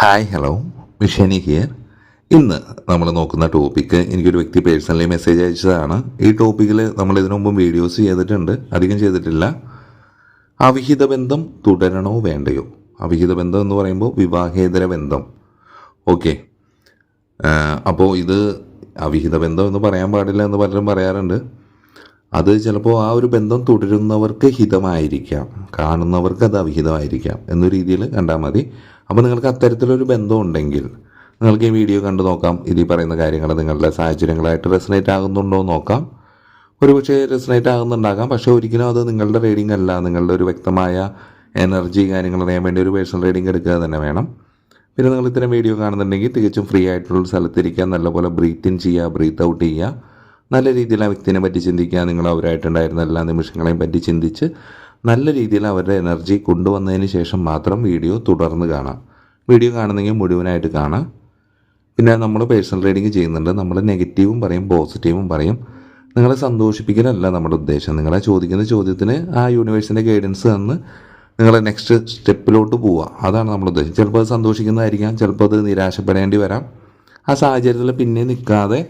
Hi hello മിഷനി here ഇന്ന് നമ്മൾ നോക്കുന്ന ടോപ്പിക്ക് എനിക്കൊരു വ്യക്തി പേഴ്സണലി മെസ്സേജ് അയച്ചതാണ്. ഈ ടോപ്പിക്കിൽ നമ്മൾ ഇതിനു മുമ്പ് വീഡിയോസ് ചെയ്തിട്ടുണ്ട്. അധികം ചെയ്തിട്ടില്ല. അവിഹിത ബന്ധം തുടരണോ വേണ്ടയോ? അവിഹിത ബന്ധം എന്ന് പറയുമ്പോൾ വിവാഹേതര ബന്ധം. ഓക്കെ അപ്പോൾ ഇത് അവിഹിത ബന്ധം എന്ന് പറയാൻ പാടില്ല എന്ന് പലരും പറയാറുണ്ട്. അത് ചിലപ്പോൾ ആ ഒരു ബന്ധം തുടരുന്നവർക്ക് ഹിതമായിരിക്കാം. കാണുന്നവർക്ക് അത് അവിഹിതമായിരിക്കാം. എന്ന രീതിയിൽ കണ്ടാൽ മതി. അപ്പോൾ നിങ്ങൾക്ക് അത്തരത്തിലൊരു ബന്ധം ഉണ്ടെങ്കിൽ നിങ്ങൾക്ക് ഈ വീഡിയോ കണ്ടു നോക്കാം. ഇതിൽ പറയുന്ന കാര്യങ്ങൾ നിങ്ങളുടെ സാഹചര്യങ്ങളായിട്ട് റെസനേറ്റ് ആകുന്നുണ്ടോ നോക്കാം. ഒരുപക്ഷെ റെസനേറ്റ് ആകുന്നുണ്ടാകാം. പക്ഷേ ഒരിക്കലും അത് നിങ്ങളുടെ റീഡിംഗ് അല്ല. നിങ്ങളുടെ ഒരു വ്യക്തമായ എനർജി കാര്യങ്ങൾ അറിയാൻ വേണ്ടി ഒരു പേഴ്സണൽ റീഡിംഗ് എടുക്കുക തന്നെ വേണം. പിന്നെ നിങ്ങൾ ഇത്തരം വീഡിയോ കാണുന്നുണ്ടെങ്കിൽ തികച്ചും ഫ്രീ ആയിട്ടുള്ള സ്ഥലത്തിരിക്കുക നല്ലപോലെ ബ്രീത്ത് ഇൻ ചെയ്യുക ബ്രീത്ത് ഔട്ട് ചെയ്യുക. നല്ല രീതിയിൽ ആ വ്യക്തിനെ പറ്റി ചിന്തിക്കുക. നിങ്ങൾ അവരായിട്ടുണ്ടായിരുന്ന എല്ലാ നിമിഷങ്ങളെയും പറ്റി ചിന്തിച്ച് നല്ല രീതിയിൽ അവരുടെ എനർജി കൊണ്ടുവന്നതിന് ശേഷം മാത്രം വീഡിയോ തുടർന്ന് കാണാം. വീഡിയോ കാണുന്നെങ്കിൽ മുഴുവനായിട്ട് കാണാം. പിന്നെ നമ്മൾ പേഴ്സണൽ റീഡിങ് ചെയ്യുന്നുണ്ട്. നമ്മൾ നെഗറ്റീവും പറയും പോസിറ്റീവും പറയും. നിങ്ങളെ സന്തോഷിപ്പിക്കലല്ല നമ്മുടെ ഉദ്ദേശം. നിങ്ങളെ ചോദിക്കുന്ന ചോദ്യത്തിന് ആ യൂണിവേഴ്സിന്റെ ഗൈഡൻസ് തന്ന് നിങ്ങളെ നെക്സ്റ്റ് സ്റ്റെപ്പിലോട്ട് പോവുക. അതാണ് നമ്മുടെ ഉദ്ദേശം. ചിലപ്പോൾ അത് സന്തോഷിക്കുന്നതായിരിക്കാം ചിലപ്പോൾ അത് നിരാശപ്പെടേണ്ടി വരാം. ആ സാഹചര്യത്തിൽ പിന്നെ നിൽക്കാതെ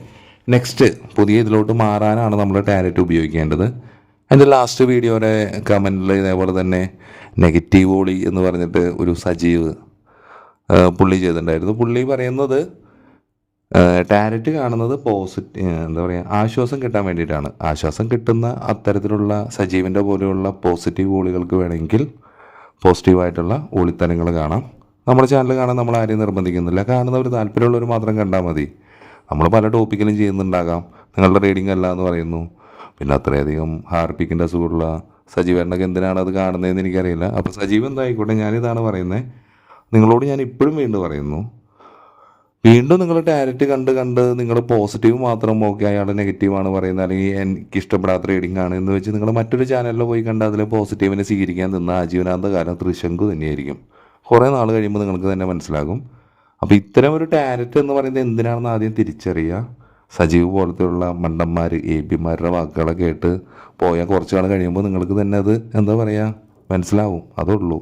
നെക്സ്റ്റ് പുതിയ ഇതിലോട്ട് മാറാനാണ് നമ്മൾ ടാലറ്റ് ഉപയോഗിക്കേണ്ടത്. എന്റെ ലാസ്റ്റ് വീഡിയോയുടെ കമന്റിൽ ഇതേപോലെ തന്നെ നെഗറ്റീവ് ഓളി എന്ന് പറഞ്ഞിട്ട് ഒരു സജീവ് പുള്ളി ചെയ്തിട്ടുണ്ടായിരുന്നു. പുള്ളി പറയുന്നത് ടാരറ്റ് കാണുന്നത് പോസിറ്റീവ് എന്താ പറയുക ആശ്വാസം കിട്ടാൻ വേണ്ടിയിട്ടാണ്. ആശ്വാസം കിട്ടുന്ന അത്തരത്തിലുള്ള സജീവിന്റെ പോലെയുള്ള പോസിറ്റീവ് ഓളികൾക്ക് വേണമെങ്കിൽ പോസിറ്റീവായിട്ടുള്ള ഓളിത്തരങ്ങൾ കാണാം. നമ്മുടെ ചാനൽ കാണാൻ നമ്മൾ ആരെയും നിർബന്ധിക്കുന്നില്ല. കാണുന്നവർ താല്പര്യമുള്ളവർ മാത്രം കണ്ടാൽ മതി. നമ്മൾ പല ടോപ്പിക്കിലും ചെയ്യുന്നുണ്ടാകാം. നിങ്ങളുടെ റീഡിംഗ് അല്ല എന്ന് പറയുന്നു. പിന്നെ അത്രയധികം ഹാർപ്പിക്കിന്റെ അസുഖമുള്ള സജീവേട്ടനൊക്കെ എന്തിനാണ് അത് കാണുന്നതെന്ന് എനിക്കറിയില്ല. അപ്പോൾ സജീവ് എന്തായിക്കോട്ടെ ഞാനിതാണ് പറയുന്നത്. നിങ്ങളോട് ഞാൻ ഇപ്പോഴും വീണ്ടും പറയുന്നു വീണ്ടും നിങ്ങൾ ഡയറക്റ്റ് കണ്ട് കണ്ട് നിങ്ങൾ പോസിറ്റീവ് മാത്രം നോക്കി അയാൾ നെഗറ്റീവാണ് പറയുന്നത് അല്ലെങ്കിൽ എനിക്ക് ഇഷ്ടപ്പെടാത്ത റീഡിംഗ് ആണ് എന്ന് വെച്ച് നിങ്ങൾ മറ്റൊരു ചാനലിൽ പോയി കണ്ട് അതിൽ പോസിറ്റീവിനെ സ്വീകരിക്കാൻ നിന്ന ആജീവനാന്ത കാലം തൃശങ്കു തന്നെയായിരിക്കും. കുറേ നാൾ കഴിയുമ്പോൾ നിങ്ങൾക്ക് തന്നെ മനസ്സിലാകും. അപ്പോൾ ഇത്തരം ഒരു ടാരറ്റ് എന്ന് പറയുന്നത് എന്തിനാണെന്ന് ആദ്യം തിരിച്ചറിയുക. സജീവ് പോലത്തെയുള്ള മണ്ടന്മാർ എ പിമാരുടെ വാക്കുകളൊക്കെ കേട്ട് പോയാൽ കുറച്ച് നാൾ കഴിയുമ്പോൾ നിങ്ങൾക്ക് തന്നെ അത് എന്താ പറയുക മനസ്സിലാവും. അതുള്ളൂ.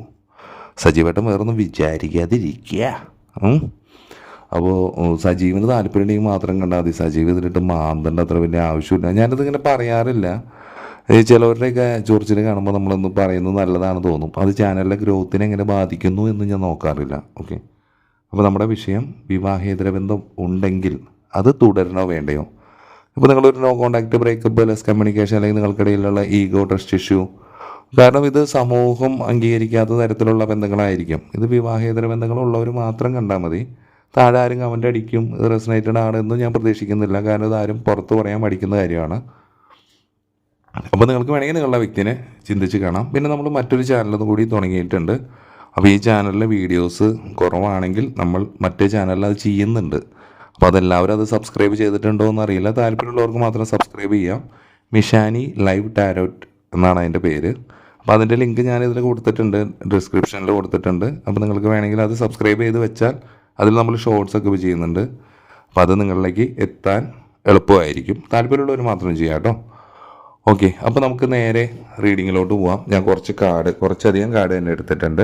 സജീവേട്ടൻ വേറൊന്നും വിചാരിക്കാതിരിക്കുക. അപ്പോൾ സജീവിന് താല്പര്യമുണ്ടെങ്കിൽ മാത്രം കണ്ടാൽ മതി. സജീവ് ഇതിലിട്ട് മാന്തണ്ട അത്ര വലിയ ആവശ്യമില്ല. ഞാനത് ഇങ്ങനെ പറയാറില്ല. ഈ ചിലവരുടെയൊക്കെ ചൊറിച്ചിൽ കാണുമ്പോൾ നമ്മളൊന്ന് പറയുന്നത് നല്ലതാണ് തോന്നും. അത് ചാനലിലെ ഗ്രോത്തിനെ എങ്ങനെ ബാധിക്കുന്നു എന്ന് ഞാൻ നോക്കാറില്ല. ഓക്കെ. അപ്പോൾ നമ്മുടെ വിഷയം വിവാഹേതര ബന്ധം ഉണ്ടെങ്കിൽ അത് തുടരണോ വേണ്ടയോ? ഇപ്പോൾ നിങ്ങളൊരു no contact breakup less communication അല്ലെങ്കിൽ നിങ്ങൾക്കിടയിലുള്ള ഈഗോ ട്രസ്റ്റ് ഇഷ്യൂ കാരണം ഇത് സമൂഹം അംഗീകരിക്കാത്ത തരത്തിലുള്ള ബന്ധങ്ങളായിരിക്കും. ഇത് വിവാഹേതര ബന്ധങ്ങളുള്ളവർ മാത്രം കണ്ടാൽ മതി. താഴെ ആരും കമന്റ് അടിക്കും. ഇത് റെസനേറ്റഡ് ആണ് എന്ന് ഞാൻ പ്രതീക്ഷിക്കുന്നില്ല. കാരണം ഇത് ആരും പുറത്ത് പറയാൻ പഠിക്കുന്ന കാര്യമാണ്. അപ്പോൾ നിങ്ങൾക്ക് വേണമെങ്കിൽ നിങ്ങളുടെ വ്യക്തിനെ ചിന്തിച്ച് കാണാം. പിന്നെ നമ്മൾ മറ്റൊരു ചാനലൊന്നും കൂടി തുടങ്ങിയിട്ടുണ്ട്. അപ്പോൾ ഈ ചാനലിലെ വീഡിയോസ് കുറവാണെങ്കിൽ നമ്മൾ മറ്റേ ചാനലിൽ അത് ചെയ്യുന്നുണ്ട്. അപ്പോൾ അതെല്ലാവരും അത് സബ്സ്ക്രൈബ് ചെയ്തിട്ടുണ്ടോ എന്ന് അറിയില്ല താല്പര്യമുള്ളവർക്ക് മാത്രം സബ്സ്ക്രൈബ് ചെയ്യാം. മിഷാനി ലൈവ് ടാരോട്ട് എന്നാണ് അതിന്റെ പേര്. അപ്പോൾ അതിന്റെ ലിങ്ക് ഞാൻ ഇതിൽ കൊടുത്തിട്ടുണ്ട്. ഡിസ്ക്രിപ്ഷനിൽ കൊടുത്തിട്ടുണ്ട്. അപ്പോൾ നിങ്ങൾക്ക് വേണമെങ്കിൽ അത് സബ്സ്ക്രൈബ് ചെയ്ത് വെച്ചാൽ അതിൽ നമ്മൾ ഷോർട്സ് ഒക്കെ ചെയ്യുന്നുണ്ട്. അപ്പോൾ അത് നിങ്ങളിലേക്ക് എത്താൻ എളുപ്പമായിരിക്കും. താല്പര്യമുള്ളവർ മാത്രം ചെയ്യാം കേട്ടോ. ഓക്കെ അപ്പോൾ നമുക്ക് നേരെ റീഡിങ്ങിലോട്ട് പോവാം. ഞാൻ കുറച്ച് കാർഡ് കുറച്ചധികം കാർഡ് തന്നെ എടുത്തിട്ടുണ്ട്.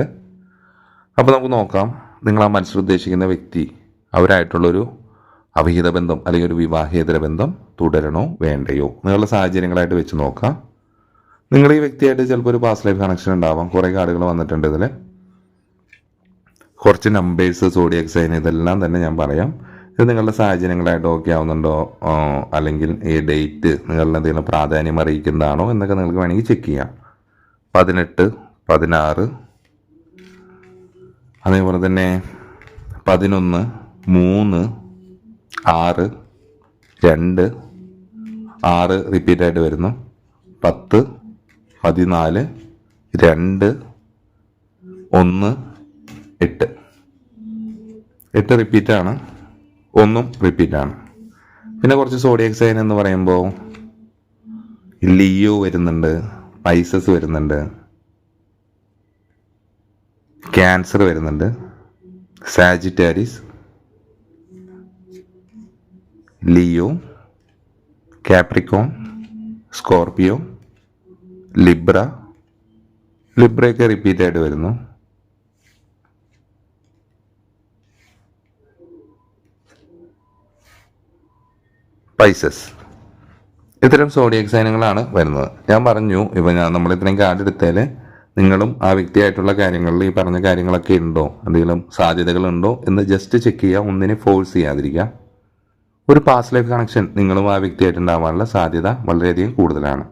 അപ്പോൾ നമുക്ക് നോക്കാം. നിങ്ങൾ ആ മനസ്സിൽ ഉദ്ദേശിക്കുന്ന വ്യക്തി അവരായിട്ടുള്ളൊരു അവിഹിത ബന്ധം അല്ലെങ്കിൽ ഒരു വിവാഹേതര ബന്ധം തുടരണോ വേണ്ടയോ? നിങ്ങളുടെ സാഹചര്യങ്ങളായിട്ട് വെച്ച് നോക്കാം. നിങ്ങൾ ഈ വ്യക്തിയായിട്ട് ചിലപ്പോൾ ഒരു പാസ് ലൈഫ് കണക്ഷൻ ഉണ്ടാവാം. കുറേ കാർഡുകൾ വന്നിട്ടുണ്ട് ഇതിൽ കുറച്ച് നമ്പേഴ്സ് സോഡിയക് സൈൻ ഇതെല്ലാം തന്നെ ഞാൻ പറയാം. ഇത് നിങ്ങളുടെ സാഹചര്യങ്ങളായിട്ട് ഓക്കെ ആവുന്നുണ്ടോ? അല്ലെങ്കിൽ ഈ ഡേറ്റ് നിങ്ങളുടെ എന്തെങ്കിലും പ്രാധാന്യം അറിയിക്കുന്നതാണോ എന്നൊക്കെ നിങ്ങൾക്ക് വേണമെങ്കിൽ ചെക്ക് ചെയ്യാം. പതിനെട്ട് പതിനാറ് അതേപോലെ തന്നെ പതിനൊന്ന് മൂന്ന് ആറ് രണ്ട് ആറ് റിപ്പീറ്റായിട്ട് വരുന്നു. പത്ത് പതിനാല് രണ്ട് ഒന്ന് എട്ട്. എട്ട് റിപ്പീറ്റാണ് ഒന്നും റിപ്പീറ്റാണ് പിന്നെ കുറച്ച് സോഡിയക് സൈൻ എന്ന് പറയുമ്പോൾ ലിയോ വരുന്നുണ്ട് പൈസസ് വരുന്നുണ്ട് ക്യാൻസർ വരുന്നുണ്ട് Sagittarius Leo Capricorn Scorpio Libra. ലിബ്രയൊക്കെ റിപ്പീറ്റായിട്ട് വരുന്നു. പൈസസ് ഇത്തരം സോഡിയക് സൈനങ്ങളാണ് വരുന്നത്. ഞാൻ പറഞ്ഞു ഇപ്പം ഞാൻ നമ്മൾ ഇത്രയും കാർഡ് എടുത്താൽ നിങ്ങളും ആ വ്യക്തിയായിട്ടുള്ള കാര്യങ്ങളിൽ ഈ പറഞ്ഞ കാര്യങ്ങളൊക്കെ ഉണ്ടോ? എന്തെങ്കിലും സാധ്യതകളുണ്ടോ? എന്ന് ജസ്റ്റ് ചെക്ക് ചെയ്യുക ഒന്നിനെ ഫോഴ്സ് ചെയ്യാതിരിക്കുക. ഒരു പാസ്റ്റ് ലൈഫ് കണക്ഷൻ നിങ്ങളും ആ വ്യക്തിയായിട്ടുണ്ടാവാനുള്ള സാധ്യത വളരെയധികം കൂടുതലാണ്.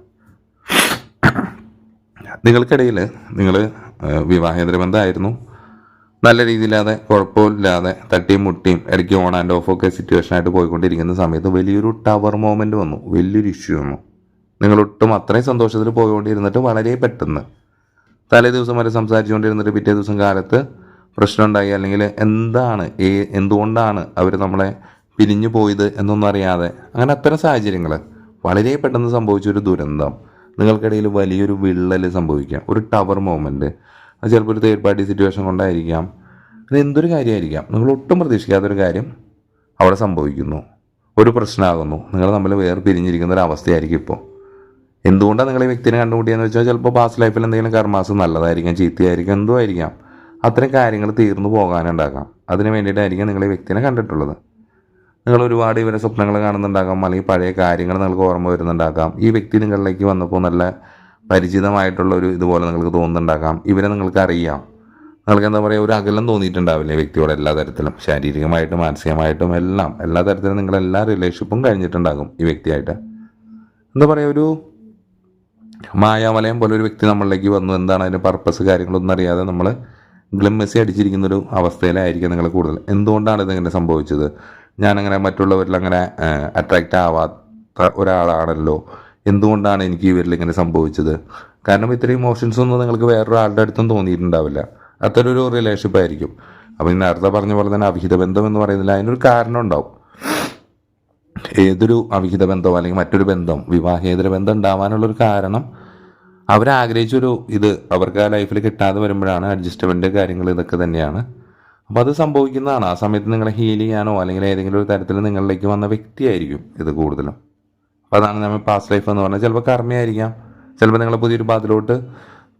നിങ്ങൾക്കിടയിൽ നിങ്ങൾ വിവാഹേതര ബന്ധമായിരുന്നു നല്ല രീതിയില്ലാതെ കുഴപ്പമില്ലാതെ തട്ടിയും മുട്ടിയും ഇടയ്ക്ക് ഓൺ ആൻഡ് ഓഫ് ഒക്കെ സിറ്റുവേഷൻ ആയിട്ട് പോയിക്കൊണ്ടിരിക്കുന്ന സമയത്ത് വലിയൊരു ടവർ മോമെന്റ് വന്നു. വലിയൊരു ഇഷ്യൂ വന്നു. നിങ്ങൾ ഒട്ടും അത്രയും സന്തോഷത്തിൽ പോയിക്കൊണ്ടിരുന്നിട്ട് വളരെ പെട്ടെന്ന്. തലേ ദിവസം വരെ സംസാരിച്ചുകൊണ്ടിരുന്നിട്ട് പിറ്റേ ദിവസം കാലത്ത് പ്രശ്നമുണ്ടായി. അല്ലെങ്കിൽ എന്താണ് എന്തുകൊണ്ടാണ് അവർ നമ്മളെ പിരിഞ്ഞു പോയത് എന്നൊന്നും അറിയാതെ അങ്ങനെ അത്തരം സാഹചര്യങ്ങൾ വളരെ പെട്ടെന്ന് സംഭവിച്ചൊരു ദുരന്തം. നിങ്ങൾക്കിടയിൽ വലിയൊരു വിള്ളൽ സംഭവിക്കാം. ഒരു ടവർ മൂവ്മെന്റ് അത് ചിലപ്പോൾ ഒരു തേർഡ് പാർട്ടി സിറ്റുവേഷൻ കൊണ്ടായിരിക്കാം. അത് എന്തൊരു കാര്യമായിരിക്കാം? നിങ്ങൾ ഒട്ടും പ്രതീക്ഷിക്കാത്തൊരു കാര്യം അവിടെ സംഭവിക്കുന്നു. ഒരു പ്രശ്നമാകുന്നു. നിങ്ങൾ തമ്മിൽ വേർപിരിഞ്ഞിരിക്കുന്ന ഒരു അവസ്ഥയായിരിക്കും ഇപ്പോൾ. എന്തുകൊണ്ടാണ് നിങ്ങൾ ഈ വ്യക്തിനെ കണ്ടുമുട്ടിയെന്ന് വെച്ചാൽ ചിലപ്പോൾ പാസ്റ്റ് ലൈഫിൽ എന്തെങ്കിലും കർമാസം നല്ലതായിരിക്കാം ചീത്തയായിരിക്കാം എന്തോ ആയിരിക്കാം അത്തരം കാര്യങ്ങൾ തീർന്നു പോകാനുണ്ടാകാം. അതിന് വേണ്ടിയിട്ടായിരിക്കും നിങ്ങൾ ഈ വ്യക്തിനെ കണ്ടിട്ടുള്ളത്. നിങ്ങൾ ഒരുപാട് ഇവരെ സ്വപ്നങ്ങൾ കാണുന്നുണ്ടാകാം അല്ലെങ്കിൽ പഴയ കാര്യങ്ങൾ നിങ്ങൾക്ക് ഓർമ്മ വരുന്നുണ്ടാകാം. ഈ വ്യക്തി നിങ്ങളിലേക്ക് വന്നപ്പോൾ നല്ല പരിചിതമായിട്ടുള്ള ഒരു ഇതുപോലെ നിങ്ങൾക്ക് തോന്നുന്നുണ്ടാകാം. ഇവരെ നിങ്ങൾക്ക് അറിയാം. നിങ്ങൾക്ക് എന്താ പറയുക ഒരു അകലം തോന്നിയിട്ടുണ്ടാവില്ലേ വ്യക്തിയോട് എല്ലാ തരത്തിലും? ശാരീരികമായിട്ടും മാനസികമായിട്ടും എല്ലാം. എല്ലാ തരത്തിലും നിങ്ങൾ എല്ലാ റിലേഷൻഷിപ്പും കഴിഞ്ഞിട്ടുണ്ടാകും ഈ വ്യക്തിയായിട്ട്. എന്താ പറയുക ഒരു മായാവലയം പോലെ ഒരു വ്യക്തി നമ്മളിലേക്ക് വന്നു. എന്താണ് അതിന്റെ പർപ്പസ് കാര്യങ്ങളൊന്നും അറിയാതെ നമ്മൾ ഗ്ലിമ്മസി അടിച്ചിരിക്കുന്ന ഒരു അവസ്ഥയിലായിരിക്കും നിങ്ങൾ കൂടുതൽ. എന്തുകൊണ്ടാണ് ഇതിങ്ങനെ സംഭവിച്ചത്? ഞാനങ്ങനെ മറ്റുള്ളവരിൽ അങ്ങനെ അട്രാക്റ്റ് ആവാത്ത ഒരാളാണല്ലോ. എന്തുകൊണ്ടാണ് എനിക്ക് ഇവരിൽ ഇങ്ങനെ സംഭവിച്ചത്? കാരണം ഇത്രയും ഇമോഷൻസ് ഒന്നും നിങ്ങൾക്ക് വേറൊരാളുടെ അടുത്തും തോന്നിയിട്ടുണ്ടാവില്ല. അത്തരം ഒരു റിലേഷൻഷിപ്പ് ആയിരിക്കും. അപ്പോൾ ഈ നേരത്തെ പറഞ്ഞ പോലെ തന്നെ അവിഹിത ബന്ധം എന്ന് പറയുന്നില്ല അതിനൊരു കാരണം ഉണ്ടാവും. ഏതൊരു അവിഹിത ബന്ധമോ അല്ലെങ്കിൽ മറ്റൊരു ബന്ധം വിവാഹേതര ബന്ധം ഉണ്ടാവാനുള്ളൊരു കാരണം അവരാഗ്രഹിച്ചൊരു ഇത് അവർക്ക് ആ ലൈഫിൽ കിട്ടാതെ വരുമ്പോഴാണ് അഡ്ജസ്റ്റ്മെന്റ് കാര്യങ്ങൾ ഇതൊക്കെ തന്നെയാണ്. അപ്പോൾ അത് സംഭവിക്കുന്നതാണ്. ആ സമയത്ത് നിങ്ങളെ ഹീൽ ചെയ്യാനോ അല്ലെങ്കിൽ ഏതെങ്കിലും ഒരു തരത്തിൽ നിങ്ങളിലേക്ക് വന്ന വ്യക്തിയായിരിക്കും ഇത് കൂടുതലും. അപ്പോൾ അതാണ് നമ്മൾ പാസ്റ്റ് ലൈഫ് എന്ന് പറഞ്ഞാൽ ചിലപ്പോൾ കർമ്മയായിരിക്കാം. ചിലപ്പോൾ നിങ്ങളെ പുതിയൊരു പാതിലോട്ട്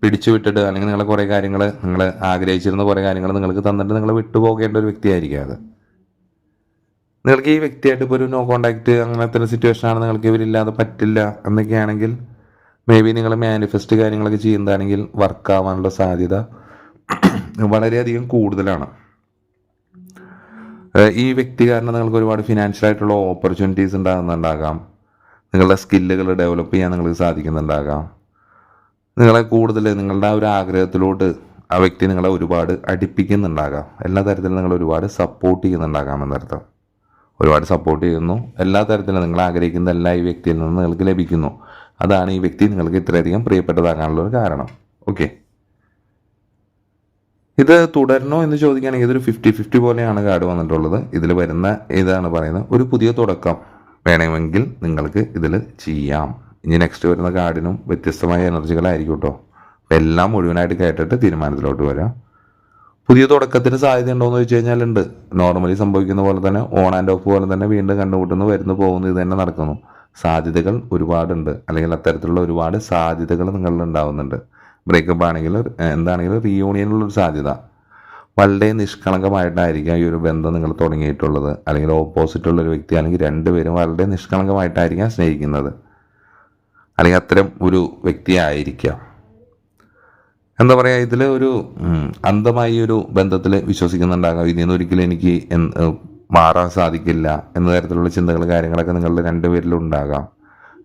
പിടിച്ചു വിട്ടിട്ട് അല്ലെങ്കിൽ നിങ്ങളെ കുറേ കാര്യങ്ങൾ നിങ്ങൾ ആഗ്രഹിച്ചിരുന്ന കുറേ കാര്യങ്ങൾ നിങ്ങൾക്ക് തന്നിട്ട് നിങ്ങൾ വിട്ടുപോകേണ്ട ഒരു വ്യക്തിയായിരിക്കാം അത്. നിങ്ങൾക്ക് ഈ വ്യക്തിയായിട്ട് ഇപ്പോൾ ഒരു നോ കോണ്ടാക്ട് അങ്ങനത്തെ ഒരു സിറ്റുവേഷൻ ആണ് നിങ്ങൾക്ക് ഇവരില്ലാതെ പറ്റില്ല എന്നൊക്കെയാണെങ്കിൽ മേ ബി നിങ്ങൾ മാനിഫെസ്റ്റ് കാര്യങ്ങളൊക്കെ ചെയ്യുന്നതാണെങ്കിൽ വർക്ക് ആവാനുള്ള സാധ്യത വളരെയധികം കൂടുതലാണ്. ഈ വ്യക്തി കാരണം നിങ്ങൾക്ക് ഒരുപാട് ഫിനാൻഷ്യൽ ആയിട്ടുള്ള ഓപ്പർച്യൂണിറ്റീസ് ഉണ്ടാകുന്നുണ്ടാകാം. നിങ്ങളുടെ സ്കില്ലുകൾ ഡെവലപ്പ് ചെയ്യാൻ നിങ്ങൾക്ക് സാധിക്കുന്നുണ്ടാകാം. നിങ്ങളെ കൂടുതൽ നിങ്ങളുടെ ആ ഒരു ആഗ്രഹത്തിലോട്ട് ആ വ്യക്തി നിങ്ങളെ ഒരുപാട് അടുപ്പിക്കുന്നുണ്ടാകാം. എല്ലാ തരത്തിലും നിങ്ങൾ ഒരുപാട് സപ്പോർട്ട് ചെയ്യുന്നുണ്ടാകാം എന്നർത്ഥം. ഒരുപാട് സപ്പോർട്ട് ചെയ്യുന്നു. എല്ലാ തരത്തിലും നിങ്ങൾ ആഗ്രഹിക്കുന്ന എല്ലാ ഈ വ്യക്തിയിൽ നിന്ന് നിങ്ങൾക്ക് ലഭിക്കുന്നു. അതാണ് ഈ വ്യക്തി നിങ്ങൾക്ക് ഇത്രയധികം പ്രിയപ്പെട്ടതാകാനുള്ള ഒരു കാരണം. ഓക്കെ ഇത് തുടരണോ എന്ന് ചോദിക്കുകയാണെങ്കിൽ ഇതൊരു ഫിഫ്റ്റി ഫിഫ്റ്റി പോലെയാണ് കാർഡ് വന്നിട്ടുള്ളത്. ഇതിൽ വരുന്ന ഇതാണ് പറയുന്നത്. ഒരു പുതിയ തുടക്കം വേണമെങ്കിൽ നിങ്ങൾക്ക് ഇതിൽ ചെയ്യാം. ഇനി നെക്സ്റ്റ് വരുന്ന കാർഡിനും വ്യത്യസ്തമായ എനർജികളായിരിക്കും കേട്ടോ അപ്പം എല്ലാം മുഴുവനായിട്ട് കേട്ടിട്ട് തീരുമാനത്തിലോട്ട് വരാം. പുതിയ തുടക്കത്തിന് സാധ്യത ഉണ്ടോ എന്ന് ചോദിച്ചു കഴിഞ്ഞാൽ ഉണ്ട്. നോർമലി സംഭവിക്കുന്ന പോലെ തന്നെ ഓൺ ആൻഡ് ഓഫ് പോലെ തന്നെ വീണ്ടും കണ്ടുമുട്ടുന്നു വരുന്നു പോകുന്നു ഇത് തന്നെ നടക്കുന്നു. സാധ്യതകൾ ഒരുപാടുണ്ട്. അല്ലെങ്കിൽ അത്തരത്തിലുള്ള ഒരുപാട് സാധ്യതകൾ നിങ്ങളിൽ ഉണ്ടാവുന്നുണ്ട് ബ്രേക്കപ്പ് ആണെങ്കിലും എന്താണെങ്കിലും റീയൂണിയനുള്ളൊരു സാധ്യത. വളരെ നിഷ്കളങ്കമായിട്ടായിരിക്കാം ഈ ഒരു ബന്ധം നിങ്ങൾ തുടങ്ങിയിട്ടുള്ളത്. അല്ലെങ്കിൽ ഓപ്പോസിറ്റ് ഉള്ള ഒരു വ്യക്തി അല്ലെങ്കിൽ രണ്ടുപേരും വളരെ നിഷ്കളങ്കമായിട്ടായിരിക്കാം സ്നേഹിക്കുന്നത്. അല്ലെങ്കിൽ അത്തരം ഒരു വ്യക്തിയായിരിക്കാം എന്താ പറയുക ഇതിൽ ഒരു അന്ധമായി ഒരു ബന്ധത്തിൽ വിശ്വസിക്കുന്നുണ്ടാകാം. ഇതിൽ നിന്ന് ഒരിക്കലും എനിക്ക് മാറാൻ സാധിക്കില്ല എന്ന തരത്തിലുള്ള ചിന്തകൾ കാര്യങ്ങളൊക്കെ നിങ്ങളുടെ രണ്ടുപേരിലും ഉണ്ടാകാം.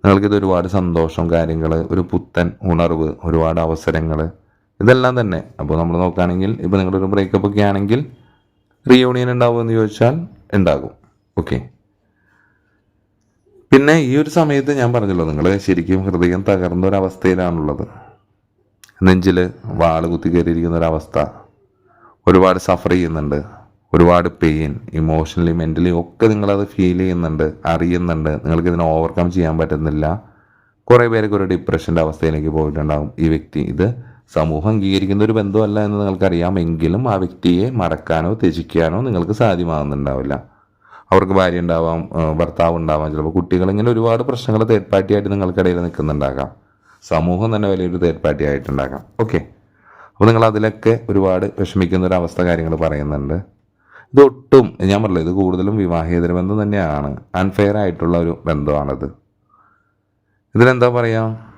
നിങ്ങൾക്കിത് ഒരുപാട് സന്തോഷം കാര്യങ്ങൾ ഒരു പുത്തൻ ഉണർവ് ഒരുപാട് അവസരങ്ങൾ ഇതെല്ലാം തന്നെ. അപ്പോൾ നമ്മൾ നോക്കുകയാണെങ്കിൽ ഇപ്പോൾ നിങ്ങളൊരു ബ്രേക്കപ്പ് ഒക്കെ ആണെങ്കിൽ റീയൂണിയൻ ഉണ്ടാവുമെന്ന് ചോദിച്ചാൽ ഉണ്ടാകും. ഓക്കെ പിന്നെ ഈ ഒരു സമയത്ത് ഞാൻ പറഞ്ഞല്ലോ നിങ്ങൾ ശരിക്കും ഹൃദയം തകർന്ന ഒരു നെഞ്ചിൽ വാൾ കുത്തി കയറിയിരിക്കുന്ന ഒരവസ്ഥ ഒരുപാട് സഫർ ചെയ്യുന്നുണ്ട്. ഒരുപാട് പെയിൻ ഇമോഷണലി മെന്റലി ഒക്കെ നിങ്ങളത് ഫീൽ ചെയ്യുന്നുണ്ട് അറിയുന്നുണ്ട്. നിങ്ങൾക്ക് ഇതിനെ ഓവർകം ചെയ്യാൻ പറ്റുന്നില്ല. കുറേ പേരൊക്കെ ഒരു ഡിപ്രഷന്റെ അവസ്ഥയിലേക്ക് പോയിട്ടുണ്ടാകും ഈ വ്യക്തി ഇത് സമൂഹം അംഗീകരിക്കുന്ന ഒരു ബന്ധമല്ല എന്ന് നിങ്ങൾക്കറിയാം. എങ്കിലും ആ വ്യക്തിയെ മറക്കാനോ ത്യജിക്കാനോ നിങ്ങൾക്ക് സാധ്യമാകുന്നുണ്ടാവില്ല. അവർക്ക് ഭാര്യ ഉണ്ടാവാം ഭർത്താവ് ഉണ്ടാവാം. ചിലപ്പോൾ കുട്ടികൾ ഇങ്ങനെ ഒരുപാട് പ്രശ്നങ്ങൾ തേർഡ് പാർട്ടിയായിട്ട് നിങ്ങൾക്കിടയിൽ നിൽക്കുന്നുണ്ടാകാം. സമൂഹം തന്നെ വലിയൊരു തേർഡ് പാർട്ടി ആയിട്ടുണ്ടാകാം. ഓക്കെ അപ്പോൾ നിങ്ങൾ അതിലൊക്കെ ഒരുപാട് വിഷമിക്കുന്ന ഒരു അവസ്ഥ കാര്യങ്ങൾ പറയുന്നുണ്ട്. ഇതൊട്ടും ഞാൻ പറഞ്ഞില്ല ഇത് കൂടുതലും വിവാഹേതര ബന്ധം തന്നെയാണ്. അൺഫെയർ ആയിട്ടുള്ള ഒരു ബന്ധമാണിത്. ഇതിനെന്താ പറയുക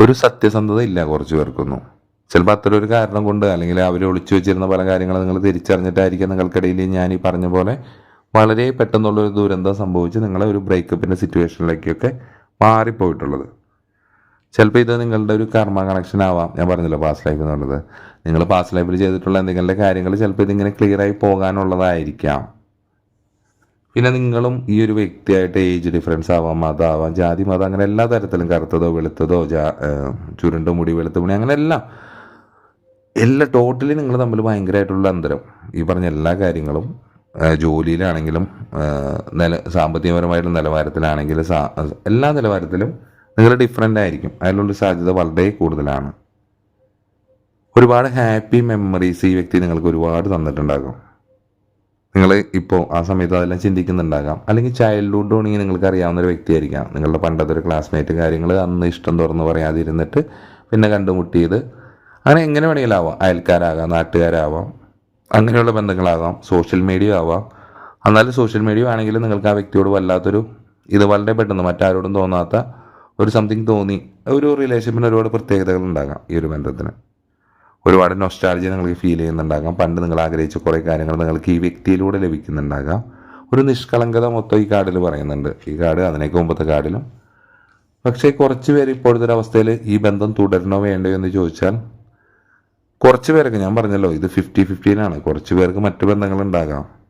ഒരു സത്യസന്ധത ഇല്ല കുറച്ച് പേർക്കൊന്നും. ചിലപ്പോൾ അത്ര ഒരു കാരണം കൊണ്ട് അല്ലെങ്കിൽ അവർ ഒളിച്ചു വെച്ചിരുന്ന പല കാര്യങ്ങൾ നിങ്ങൾ തിരിച്ചറിഞ്ഞിട്ടായിരിക്കും നിങ്ങൾക്കിടയിൽ ഞാൻ ഈ പറഞ്ഞ പോലെ വളരെ പെട്ടെന്നുള്ളൊരു ദുരന്തം സംഭവിച്ച് നിങ്ങളെ ഒരു ബ്രേക്കപ്പിന്റെ സിറ്റുവേഷനിലേക്കൊക്കെ മാറിപ്പോയിട്ടുള്ളത്. ചിലപ്പോൾ ഇത് നിങ്ങളുടെ ഒരു കർമ്മ കണക്ഷൻ ആവാം. ഞാൻ പറഞ്ഞല്ലോ പാസ്റ്റ് ലൈഫ് എന്ന് പറഞ്ഞത്. നിങ്ങൾ പാസ്റ്റ് ലൈഫിൽ ചെയ്തിട്ടുള്ള എന്തെങ്കിലും കാര്യങ്ങൾ ചിലപ്പോൾ ഇതിങ്ങനെ ക്ലിയർ ആയി പോകാനുള്ളതായിരിക്കാം. പിന്നെ നിങ്ങളും ഈ ഒരു വ്യക്തിയായിട്ട് ഏജ് ഡിഫറൻസ് ആവാം മതമാവാം ജാതി മതം അങ്ങനെ എല്ലാ തരത്തിലും കറുത്തതോ വെളുത്തതോ ജാ ചുരുണ്ട മുടി വെളുത്ത മുടി അങ്ങനെ എല്ലാം. എല്ലാ ടോട്ടലി നിങ്ങൾ തമ്മിൽ ഭയങ്കരമായിട്ടുള്ള അന്തരം. ഈ പറഞ്ഞ എല്ലാ കാര്യങ്ങളും ജോലിയിലാണെങ്കിലും നില സാമ്പത്തികപരമായിട്ടുള്ള നിലവാരത്തിലാണെങ്കിലും എല്ലാ നിലവാരത്തിലും നിങ്ങൾ ഡിഫറെന്റ് ആയിരിക്കും. അതിലുള്ള സാധ്യത വളരെ കൂടുതലാണ്. ഒരുപാട് ഹാപ്പി മെമ്മറീസ് ഈ വ്യക്തി നിങ്ങൾക്ക് ഒരുപാട് തന്നിട്ടുണ്ടാകും. നിങ്ങൾ ഇപ്പോൾ ആ സമയത്ത് അതെല്ലാം ചിന്തിക്കുന്നുണ്ടാകാം. അല്ലെങ്കിൽ ചൈൽഡ്ഹുഡ് തുടങ്ങി നിങ്ങൾക്ക് അറിയാവുന്ന ഒരു വ്യക്തിയായിരിക്കാം. നിങ്ങളുടെ പണ്ടത്തെ ഒരു ക്ലാസ്മേറ്റ് കാര്യങ്ങൾ അന്ന് ഇഷ്ടം തുറന്ന് പറയാതിരുന്നിട്ട് പിന്നെ കണ്ടുമുട്ടിയത്. അങ്ങനെ എങ്ങനെ വേണമെങ്കിലും ആവാം അയൽക്കാരാകാം നാട്ടുകാരാവാം അങ്ങനെയുള്ള ബന്ധങ്ങളാകാം സോഷ്യൽ മീഡിയ ആവാം. എന്നാലും സോഷ്യൽ മീഡിയ ആണെങ്കിലും നിങ്ങൾക്ക് ആ വ്യക്തിയോട് വല്ലാത്തൊരു ഇത് വളരെ പെട്ടെന്ന് മറ്റാരോടും തോന്നാത്ത ഒരു സംതിങ് തോന്നി. ഒരു റിലേഷൻഷിപ്പിന് ഒരുപാട് പ്രത്യേകതകൾ ഉണ്ടാകാം ഈ ഒരു ബന്ധത്തിന്. ഒരുപാട് നൊസ്റ്റാർജി നിങ്ങൾക്ക് ഫീൽ ചെയ്യുന്നുണ്ടാകാം. പണ്ട് നിങ്ങൾ ആഗ്രഹിച്ച കുറേ കാര്യങ്ങൾ നിങ്ങൾക്ക് ഈ വ്യക്തിയിലൂടെ ലഭിക്കുന്നുണ്ടാകാം. ഒരു നിഷ്കളങ്കത മൊത്തം ഈ കാർഡിൽ പറയുന്നുണ്ട്. ഈ കാർഡ് അതിനേക്ക് മുമ്പത്തെ കാർഡിലും. പക്ഷേ കുറച്ച് പേര് ഇപ്പോഴത്തെ ഒരു അവസ്ഥയിൽ ഈ ബന്ധം തുടരണോ വേണ്ടോ എന്ന് ചോദിച്ചാൽ കുറച്ച് പേർക്ക് ഞാൻ പറഞ്ഞല്ലോ ഇത് ഫിഫ്റ്റി ഫിഫ്റ്റീനാണ് കുറച്ച് പേർക്ക് മറ്റു ബന്ധങ്ങൾ ഉണ്ടാകാം